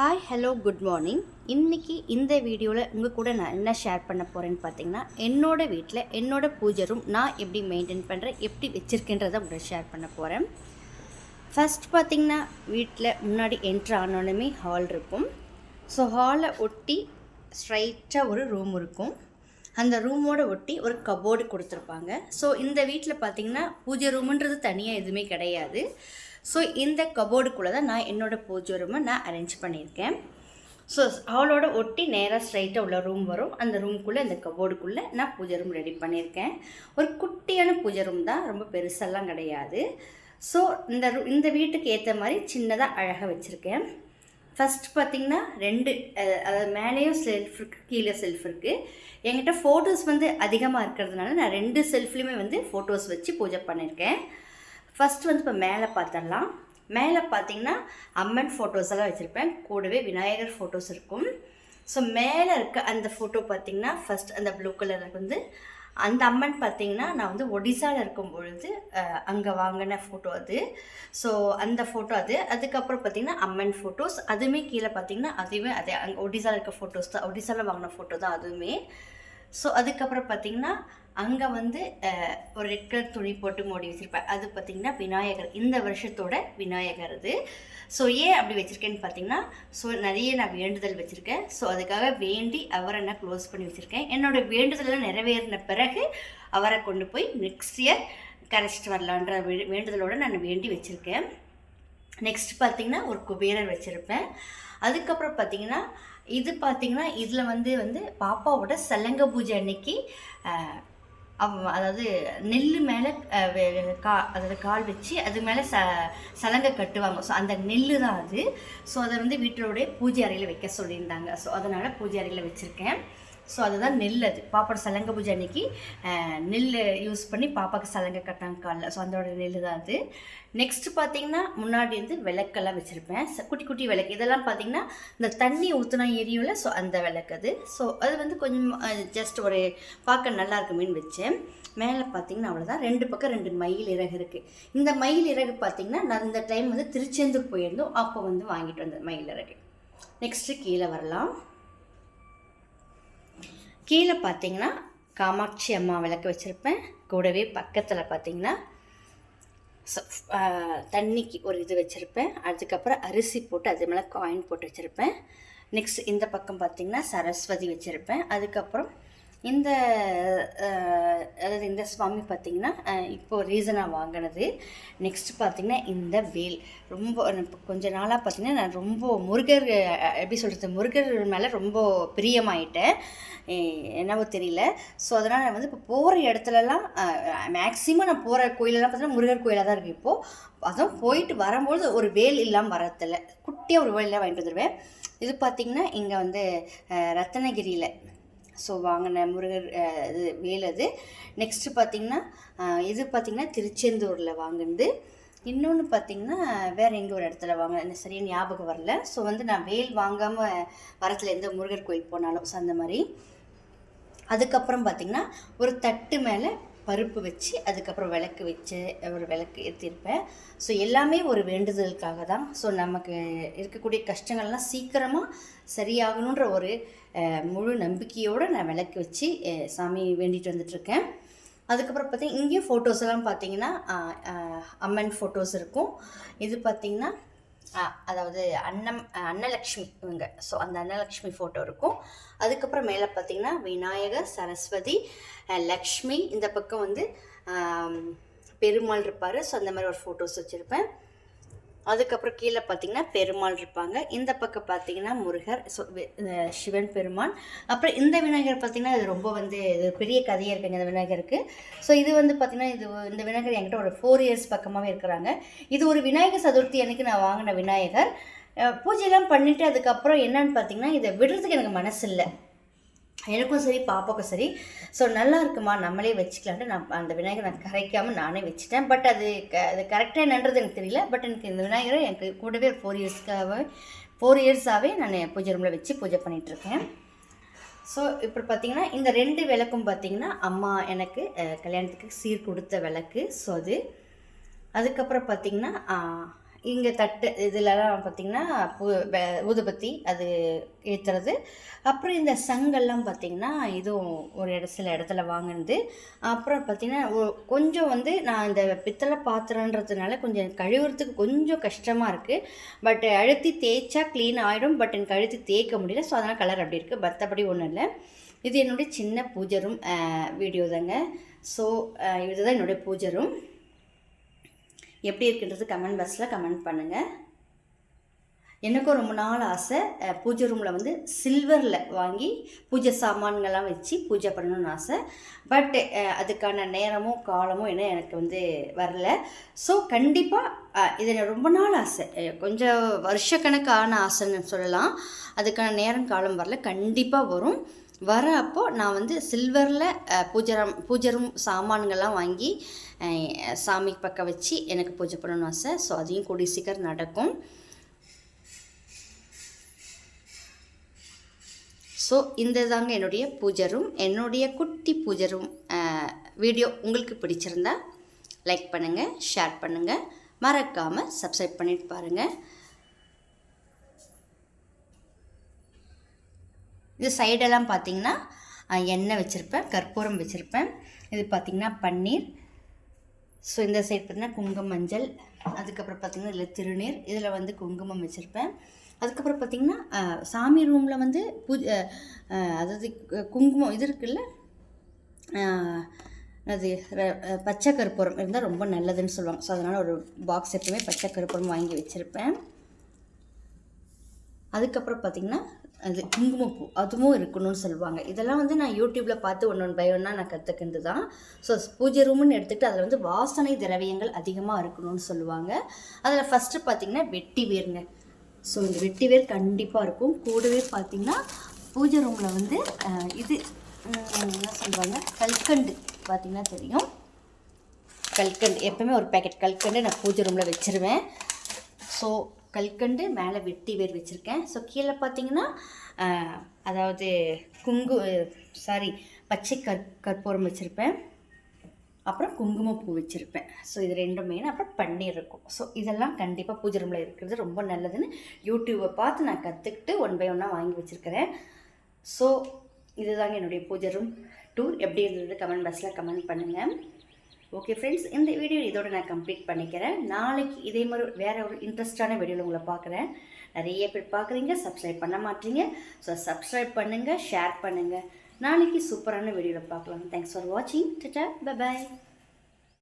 Hi hello good morning இன்றைக்கி இந்த வீடியோவில் உங்கள் கூட நான் என்ன ஷேர் பண்ண போகிறேன்னு பார்த்தீங்கன்னா என்னோட வீட்டில் என்னோடய பூஜை ரூம் நான் எப்படி மெயின்டைன் பண்ணுறேன் எப்படி வச்சுருக்கேன்றதை உங்களை ஷேர் பண்ண போகிறேன் ஃபஸ்ட் பார்த்திங்கன்னா வீட்டில் முன்னாடி என்ட்ரு ஆனோடனே ஹால் இருக்கும். ஸோ ஹாலை ஒட்டி ஸ்ட்ரைட்டாக ஒரு ரூம் இருக்கும். அந்த ரூமோட ஒட்டி ஒரு கபோர்டு கொடுத்துருப்பாங்க. ஸோ இந்த வீட்டில் பார்த்திங்கன்னா பூஜை ரூமுன்றது தனியாக எதுவுமே கிடையாது. ஸோ இந்த கபோர்டுக்குள்ளே தான் நான் என்னோடய பூஜை ரூமை நான் அரேஞ்ச் பண்ணியிருக்கேன். ஸோ ஹாலோட ஒட்டி நேராக ஸ்ட்ரைட்டாக உள்ள ரூம் வரும். அந்த ரூம்குள்ளே அந்த கபோர்டுக்குள்ளே நான் பூஜை ரூம் ரெடி பண்ணியிருக்கேன். ஒரு குட்டியான பூஜை ரூம் தான் ரொம்ப பெருசெல்லாம் கிடையாது. ஸோ இந்த ரூ இந்த வீட்டுக்கு ஏற்ற மாதிரி சின்னதாக அழகாக வச்சுருக்கேன். ஃபஸ்ட் பார்த்திங்கன்னா ரெண்டு அதாவது மேலேயும் செல்ஃப் இருக்குது கீழே செல்ஃப் இருக்குது என்கிட்ட ஃபோட்டோஸ் வந்து அதிகமாக இருக்கிறதுனால நான் ரெண்டு செல்ஃப்லேயுமே வந்து ஃபோட்டோஸ் வச்சு பூஜை பண்ணியிருக்கேன். ஃபஸ்ட் வந்து இப்போ மேலே பார்த்துடலாம் மேலே பார்த்தீங்கன்னா அம்மன் ஃபோட்டோஸ் எல்லாம் வச்சுருப்பேன். கூடவே விநாயகர் ஃபோட்டோஸ் இருக்கும். ஸோ மேலே இருக்க அந்த ஃபோட்டோ பார்த்தீங்கன்னா ஃபஸ்ட் அந்த ப்ளூ கலரில் வந்து அந்த அம்மன் பார்த்தீங்கன்னா நான் வந்து ஒடிசாவில் இருக்கும் பொழுது அங்கே வாங்கின ஃபோட்டோ அது. ஸோ அந்த ஃபோட்டோ அது. அதுக்கப்புறம் பார்த்தீங்கன்னா அம்மன் ஃபோட்டோஸ் அதுவுமே கீழே பார்த்தீங்கன்னா அதுவுமே அதே அங்கே ஒடிசாவில் இருக்க ஃபோட்டோஸ் தான் ஒடிசாவில் வாங்கின ஃபோட்டோ தான் அதுவுமே. ஸோ அதுக்கப்புறம் பார்த்தீங்கன்னா அங்கே வந்து ஒரு ரெட் கலர் துணி போட்டு மூடி வச்சுருப்பேன் அது பார்த்தீங்கன்னா விநாயகர். இந்த வருஷத்தோட விநாயகர் அது. ஸோ ஏன் அப்படி வச்சுருக்கேன்னு பார்த்தீங்கன்னா ஸோ நிறைய நான் வேண்டுதல் வச்சுருக்கேன். ஸோ அதுக்காக வேண்டி அவரை நான் க்ளோஸ் பண்ணி வச்சுருக்கேன். என்னோடய வேண்டுதலாம் நிறைவேறின பிறகு அவரை கொண்டு போய் நெக்ஸ்ட் இயர் கரைச்சிட்டு வரலான்ற வேண்டுதலோடு வேண்டுதலோட நான் வேண்டி வச்சுருக்கேன். நெக்ஸ்ட் பார்த்திங்கன்னா ஒரு குபேரர் வச்சுருப்பேன். அதுக்கப்புறம் பார்த்தீங்கன்னா இது பார்த்திங்கன்னா இதில் வந்து வந்து பாப்பாவோட சலங்க பூஜை அன்னைக்கு அவ அதாவது நெல் மேலே கா அதாவது கால் வச்சு அது மேலே ச சலங்கை கட்டுவாங்க. ஸோ அந்த நெல் தான் அது. ஸோ அதை வந்து வீட்டோடைய பூஜை அறையில் வைக்க சொல்லியிருந்தாங்க. ஸோ அதனால் பூஜை அறையில் வச்சுருக்கேன். ஸோ அதுதான் நெல் அது. பாப்பாவோட சலங்கை பூஜை அன்னைக்கு நெல் யூஸ் பண்ணி பாப்பாவுக்கு சலங்கை கட்டாங்க காலில். ஸோ அதோட நெல் தான் அது. நெக்ஸ்ட் பார்த்தீங்கன்னா முன்னாடி வந்து விளக்கெல்லாம் வச்சுருப்பேன். குட்டி குட்டி விளக்கு. இதெல்லாம் பார்த்தீங்கன்னா இந்த தண்ணி ஊற்றினா எரியும்ல ஸோ அந்த விளக்கு அது. ஸோ அது வந்து கொஞ்சம் ஜஸ்ட் ஒரு பார்க்க நல்லா இருக்குமேன்னு வச்சேன். மேலே பார்த்தீங்கன்னா அவ்வளோதான் ரெண்டு பக்கம் ரெண்டு மயில் இறகு இருக்குது இந்த மயில் இறகு பார்த்தீங்கன்னா நான் இந்த டைம் வந்து திருச்செந்தூர் போயிருந்தோம். அப்போ வந்து வாங்கிட்டு வந்தேன் மயில் இறகு. நெக்ஸ்ட்டு கீழே வரலாம். கீழே பார்த்தீங்கன்னா காமாட்சி அம்மா விளக்கு வச்சுருப்பேன். கூடவே பக்கத்தில் பார்த்தீங்கன்னா தண்ணிக்கு ஒரு இது வச்சுருப்பேன். அதுக்கப்புறம் அரிசி போட்டு அது மேலே காயின் போட்டு வச்சுருப்பேன். நெக்ஸ்ட் இந்த பக்கம் பார்த்திங்கன்னா சரஸ்வதி வச்சுருப்பேன். அதுக்கப்புறம் இந்த அதாவது இந்த சுவாமி பார்த்திங்கன்னா இப்போது ரீசனாக வாங்கினது. நெக்ஸ்ட் பார்த்திங்கன்னா இந்த வேல். ரொம்ப கொஞ்ச நாளாக பார்த்திங்கன்னா நான் ரொம்ப முருகர் எப்படி சொல்கிறது முருகர் மேலே ரொம்ப பிரியமாயிட்டேன். என்னவோ தெரியல. ஸோ அதனால் நான் வந்து இப்போ போகிற இடத்துலலாம் மேக்ஸிமம் நான் போகிற கோயிலெல்லாம் பார்த்தீங்கன்னா முருகர் கோயிலாக தான் இருக்குது இப்போது அதுவும் போயிட்டு வரும்போது ஒரு வேல் இல்லாமல் வரதில்ல குட்டியாக ஒரு வேலில் வாங்கிட்டு வந்துடுவேன் இது பார்த்திங்கன்னா இங்கே வந்து ரத்னகிரியில். ஸோ வாங்கின முருகர் இது வேல் அது. நெக்ஸ்ட்டு பார்த்திங்கன்னா இது பார்த்திங்கன்னா திருச்செந்தூரில் வாங்கினது. இன்னொன்று பார்த்திங்கன்னா வேறு எங்கே ஒரு இடத்துல வாங்க எனக்கு சரியாக ஞாபகம் வரல. ஸோ வந்து நான் வேல் வாங்காமல் வரத்தில் எந்த முருகர் கோயில் போனாலும் ஸோ அந்த மாதிரி. அதுக்கப்புறம் பார்த்திங்கன்னா ஒரு தட்டு மேலே பருப்பு வச்சு அதுக்கப்புறம் விளக்கு வச்சு ஒரு விளக்கு ஏற்றிருப்பேன் ஸோ எல்லாமே ஒரு வேண்டுதலுக்காக தான். ஸோ நமக்கு இருக்கக்கூடிய கஷ்டங்கள்லாம் சீக்கிரமாக சரியாகணுன்ற ஒரு முழு நம்பிக்கையோடு நான் விளக்கு வச்சு சாமி வேண்டிட்டு வந்துட்டுருக்கேன். அதுக்கப்புறம் பார்த்தீங்கன்னா இங்கேயும் ஃபோட்டோஸ் எல்லாம் பார்த்தீங்கன்னா அம்மன் ஃபோட்டோஸ் இருக்கும். இது பார்த்திங்கன்னா அதாவது அன்னம் அன்னலக்ஷ்மி இவங்க. ஸோ அந்த அன்னலக்ஷ்மி ஃபோட்டோ இருக்கும். அதுக்கப்புறம் மேலே பார்த்தீங்கன்னா விநாயகர் சரஸ்வதி லக்ஷ்மி. இந்த பக்கம் வந்து பெருமாள் இருப்பார். ஸோ அந்த மாதிரி ஒரு ஃபோட்டோஸ் வச்சுருப்பேன். அதுக்கப்புறம் கீழே பார்த்தீங்கன்னா பெருமாள் இருப்பாங்க. இந்த பக்கம் பார்த்தீங்கன்னா முருகர் ஸோ சிவன் பெருமான் அப்புறம் இந்த விநாயகர் பார்த்தீங்கன்னா இது ரொம்ப வந்து இது பெரிய கதையாக இருக்குங்க இந்த விநாயகருக்கு. ஸோ இது வந்து பார்த்தீங்கன்னா இது இந்த விநாயகர் என்கிட்ட ஒரு ஃபோர் இயர்ஸ் பக்கமாகவே இருக்கிறாங்க. இது ஒரு விநாயகர் சதுர்த்தி அன்னைக்கு நான் வாங்கின விநாயகர். பூஜையெல்லாம் பண்ணிவிட்டு அதுக்கப்புறம் என்னன்னு பார்த்தீங்கன்னா இதை விடுறதுக்கு எனக்கு மனசு இல்லை எனக்கும் சரி பாப்பாவுக்கும் சரி. ஸோ நல்லா இருக்குமா நம்மளே வச்சுக்கலான்ட்டு நான் அந்த விநாயகர் நான் கரைக்காமல் நானே வச்சுட்டேன். பட் அது க அது கரெக்டாக என்னன்றது எனக்கு தெரியல. பட் எனக்கு இந்த விநாயகரை எனக்கு கூடவே ஃபோர் இயர்ஸ்க்காகவே ஃபோர் இயர்ஸாகவே நான் பூஜை ரூமில் வச்சு பூஜை பண்ணிகிட்ருக்கேன் ஸோ இப்போ பார்த்தீங்கன்னா இந்த ரெண்டு விளக்கும் பார்த்தீங்கன்னா அம்மா எனக்கு கல்யாணத்துக்கு சீர் கொடுத்த விளக்கு. ஸோ அது. அதுக்கப்புறம் பார்த்திங்கன்னா இங்கே தட்டு இதுலலாம் பார்த்திங்கன்னா பூ ஊதுபத்தி அது ஏற்றுறது அப்புறம் இந்த சங்கெல்லாம் பார்த்திங்கன்னா இதுவும் ஒரு இட சில இடத்துல வாங்கினது. அப்புறம் பார்த்திங்கன்னா கொஞ்சம் வந்து நான் இந்த பித்தளை பாத்திரன்றதுனால கொஞ்சம் கழுவுறதுக்கு கொஞ்சம் கஷ்டமாக இருக்குது பட் அழுத்தி தேய்ச்சா க்ளீன் ஆகிடும் பட் எனக்கு அழுத்தி தேய்க்க முடியல. ஸோ அதனால் கலர் அப்படி இருக்குது மற்றபடி ஒன்றும் இல்லை. இது என்னுடைய சின்ன பூஜரும் வீடியோ தாங்க ஸோ இதுதான் என்னுடைய பூஜை எப்படி இருக்குன்றது கமெண்ட் பாக்ஸில் கமெண்ட் பண்ணுங்கள் எனக்கும் ரொம்ப நாள் ஆசை பூஜை ரூமில் வந்து சில்வரில் வாங்கி பூஜை சாமான்கள்லாம் வச்சு பூஜை பண்ணணும்னு ஆசை. பட் அதுக்கான நேரமும் காலமும் என்ன எனக்கு வந்து வரல. ஸோ கண்டிப்பாக இது ரொம்ப நாள் ஆசை. கொஞ்சம் வருஷக்கணக்கான ஆசைன்னு சொல்லலாம். அதுக்கான நேரம் காலம் வரல. கண்டிப்பாக வரும். வர அப்போ நான் வந்து சில்வரில் பூஜரம் பூஜரும் பூஜை ரூம் சாமான்கள்லாம் வாங்கி சாமி பக்கம் வச்சு எனக்கு பூஜை பண்ணணும்னு ஆசை. ஸோ அதையும் கூடிய சீக்கிரம் நடக்கும். ஸோ இந்த தாங்க என்னுடைய பூஜை ரூம் என்னுடைய குட்டி பூஜை ரூம் வீடியோ உங்களுக்கு பிடிச்சிருந்தா லைக் பண்ணுங்கள் ஷேர் பண்ணுங்கள் மறக்காமல் சப்ஸ்கிரைப் பண்ணிட்டு பாருங்கள் இது சைடெல்லாம் பார்த்திங்கன்னா எண்ணெய் வச்சுருப்பேன் கற்பூரம் வச்சுருப்பேன். இது பார்த்திங்கன்னா பன்னீர். ஸோ இந்த சைடு பார்த்திங்கன்னா குங்கும மஞ்சள். அதுக்கப்புறம் பார்த்திங்கன்னா இதில் திருநீர். இதில் வந்து குங்குமம் வச்சுருப்பேன். அதுக்கப்புறம் பார்த்திங்கன்னா சாமி ரூமில் வந்து பூஜை அதாவது குங்குமம் இது இருக்குல்ல? அது பச்சை கற்பூரம் இருந்தால் ரொம்ப நல்லதுன்னு சொல்லுவாங்க. ஸோ அதனால் ஒரு பாக்ஸ் எப்பவுமே பச்சை கற்பூரம் வாங்கி வச்சுருப்பேன். அதுக்கப்புறம் பார்த்திங்கன்னா அது குங்குமப்பூ அதுவும் இருக்கணும்னு சொல்லுவாங்க. இதெல்லாம் வந்து நான் யூடியூப்பில் பார்த்து ஒன்று ஒன்று பை ஒன்றா நான் கற்றுக்கிட்டு தான் ஸோ பூஜை ரூம்னு எடுத்துக்கிட்டு அதில் வந்து வாசனை திரவியங்கள் அதிகமாக இருக்கணும்னு சொல்லுவாங்க. அதில் ஃபஸ்ட்டு பார்த்திங்கன்னா வெட்டி வேருங்க. ஸோ இந்த வெட்டி வேர் கண்டிப்பாக இருக்கும். கூடவே பார்த்திங்கன்னா பூஜை ரூமில் வந்து இது என்ன சொல்லுவாங்க கல்கண்டு பார்த்திங்கன்னா தெரியும். கல்கண்டு எப்பவுமே ஒரு பேக்கெட் கல்கண்டு நான் பூஜை ரூமில் வச்சுருவேன். ஸோ கல்கண்டு மேலே வெட்டி வேர் வச்சுருக்கேன். ஸோ கீழே பார்த்தீங்கன்னா அதாவது குங்கு சாரி பச்சை கற் கற்பூரம் வச்சுருப்பேன். அப்புறம் குங்குமப்பூ வச்சுருப்பேன். ஸோ இது ரெண்டும் அப்புறம் பன்னீர் இருக்கும். ஸோ இதெல்லாம் கண்டிப்பாக பூஜை ரூமில் இருக்கிறது ரொம்ப நல்லதுன்னு யூடியூப்பை பார்த்து நான் கற்றுக்கிட்டு ஒன் பை ஒன்னாக வாங்கி வச்சுருக்கிறேன். ஸோ இதுதாங்க என்னுடைய பூஜை ரூம் டூர் எப்படி இருந்தது? கமெண்ட் பாக்ஸில் கமெண்ட் பண்ணுங்கள் ஓகே ஃப்ரெண்ட்ஸ் இந்த வீடியோ இதோட நான் கம்ப்ளீட் பண்ணிக்கிறேன். நாளைக்கு இதே மாதிரி வேறு ஒரு இன்ட்ரெஸ்டான வீடியோவில் உங்களை பார்க்குறேன். நிறைய பேர் பார்க்குறீங்க சப்ஸ்கிரைப் பண்ண மாட்டீங்க. ஸோ சப்ஸ்கிரைப் பண்ணுங்கள் ஷேர் பண்ணுங்கள் நாளைக்கு சூப்பரான வீடியோவில் பார்க்கலாம். தேங்க்ஸ் ஃபார் வாட்சிங் டட்டா பை